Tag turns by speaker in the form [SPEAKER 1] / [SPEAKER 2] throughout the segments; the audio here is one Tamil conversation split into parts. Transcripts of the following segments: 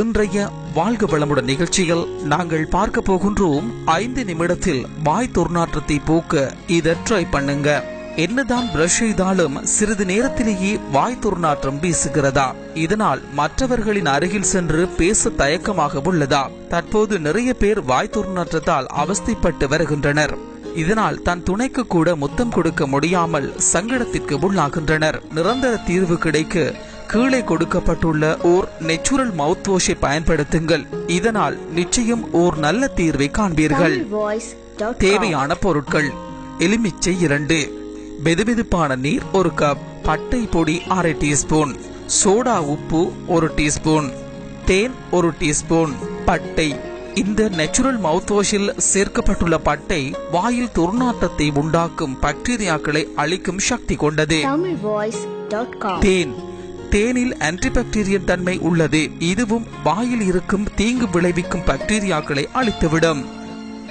[SPEAKER 1] இன்றைய வாழ்க வளமுடன் நிகழ்ச்சியில் நாங்கள் பார்க்க போகின்றோம் ஐந்து நிமிடத்தில் வாய் துர்நாற்றத்தை போக்க இதை ட்ரை பண்ணுங்க. என்னதான் பிரஷ் செய்தாலும் சிறிது நேரத்திலேயே வாய் துர்நாற்றம் வீசுகிறதா? இதனால் மற்றவர்களின் அருகில் சென்று பேச தயக்கமாக உள்ளதா? தற்போது நிறைய பேர் வாய் துர்நாற்றத்தால் அவஸ்தைப்பட்டு வருகின்றனர். இதனால் தன் துணைக்கு கூட முத்தம் கொடுக்க முடியாமல் சங்கடத்திற்கு உள்ளாகின்றனர். நிரந்தர தீர்வு கிடைக்க கீழே கொடுக்கப்பட்டுள்ள ஓர் நெச்சுரல் மவுத் வாஷை பயன்படுத்துங்கள். இதனால் நிச்சயம் ஓர் நல்ல தீர்வை காண்பீர்கள். தேவையான பொருட்கள். எலுமிச்சை இரண்டு. வெதுவெதுப்பான நீர் ஒரு கப் பட்டை பொடி அரை டீஸ்பூன் சோடா உப்பு ஒரு டீஸ்பூன் தேன் ஒரு டீஸ்பூன் பட்டை. இந்த நேச்சுரல் மவுத் வாஷில் சேர்க்கப்பட்டுள்ள பட்டை வாயில் துர்நாற்றத்தை உண்டாக்கும் பாக்டீரியாக்களை அழிக்கும் சக்தி கொண்டது. தேன். தேனில் ஆன்டிபாக்டீரியன் தன்மை உள்ளது. இதுவும் வாயில் இருக்கும் தீங்கு விளைவிக்கும் பாக்டீரியாக்களை அழித்துவிடும்.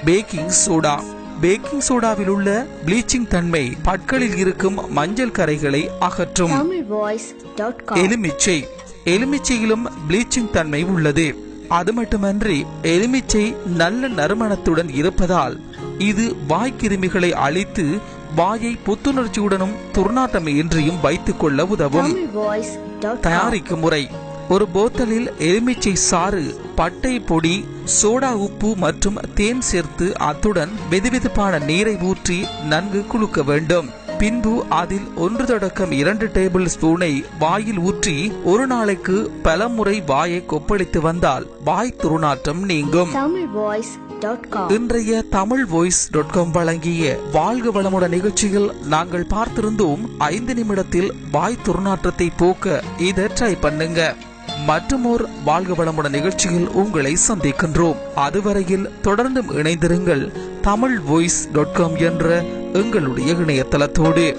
[SPEAKER 1] பேக்கிங் சோடா பேக்கிங் சோடாவில் உள்ள ப்ளீச்சிங் தன்மை பற்களில் இருக்கும் மஞ்சள் கரைகளை அகற்றும். எலுமிச்சை. எலுமிச்சையிலும் ப்ளீச்சிங் தன்மை உள்ளது. அது மட்டுமன்றி எலுமிச்சை நல்ல நறுமணத்துடன் இருப்பதால் இது வாய்க்கிருமிகளை அழித்து வாயை புத்துணர்ச்சியுடனும் துர்நாற்றமின்றியும் வைத்துக் கொள்ள உதவும் தயாரிக்கும் முறை. ஒரு போத்தலில் எலுமிச்சை சாறு பட்டை பொடி சோடா உப்பு மற்றும் தேன் சேர்த்து அத்துடன் வெதுவெதுப்பான நீரை ஊற்றி நன்கு குலுக்க வேண்டும். பின்பு அதில் ஒன்று தொடக்கம் இரண்டு டேபிள் ஸ்பூனை வாயில் ஊற்றி ஒரு நாளைக்கு பல முறை வாயை கொப்பளித்து வந்தால் வாய் துர்நாற்றம் நீங்கும். இன்றைய தமிழ் வாய்ஸ் டாட் காம் வழங்கிய வாழ்க வளமுடன் நிகழ்ச்சியில் நாங்கள் பார்த்திருந்தோம் ஐந்து நிமிடத்தில் வாய் துர்நாற்றத்தை போக்க இதை ட்ரை பண்ணுங்க. மற்றுமோர் வாழ்க வளமுடன் நிகழ்ச்சியில் உங்களை சந்திக்கின்றோம். அதுவரையில் தொடர்ந்தும் இணைந்திருங்கள் தமிழ் வாய்ஸ் டாட் காம் என்ற எங்களுடைய இணையதளத்தோடு.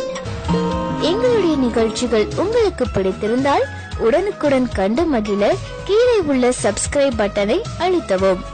[SPEAKER 2] எங்களுடைய நிகழ்ச்சிகள் உங்களுக்கு பிடித்திருந்தால் உடனுக்குடன் கண்டு மகிழ கீழே உள்ள சப்ஸ்கிரைப் பட்டனை அழுத்தவும்.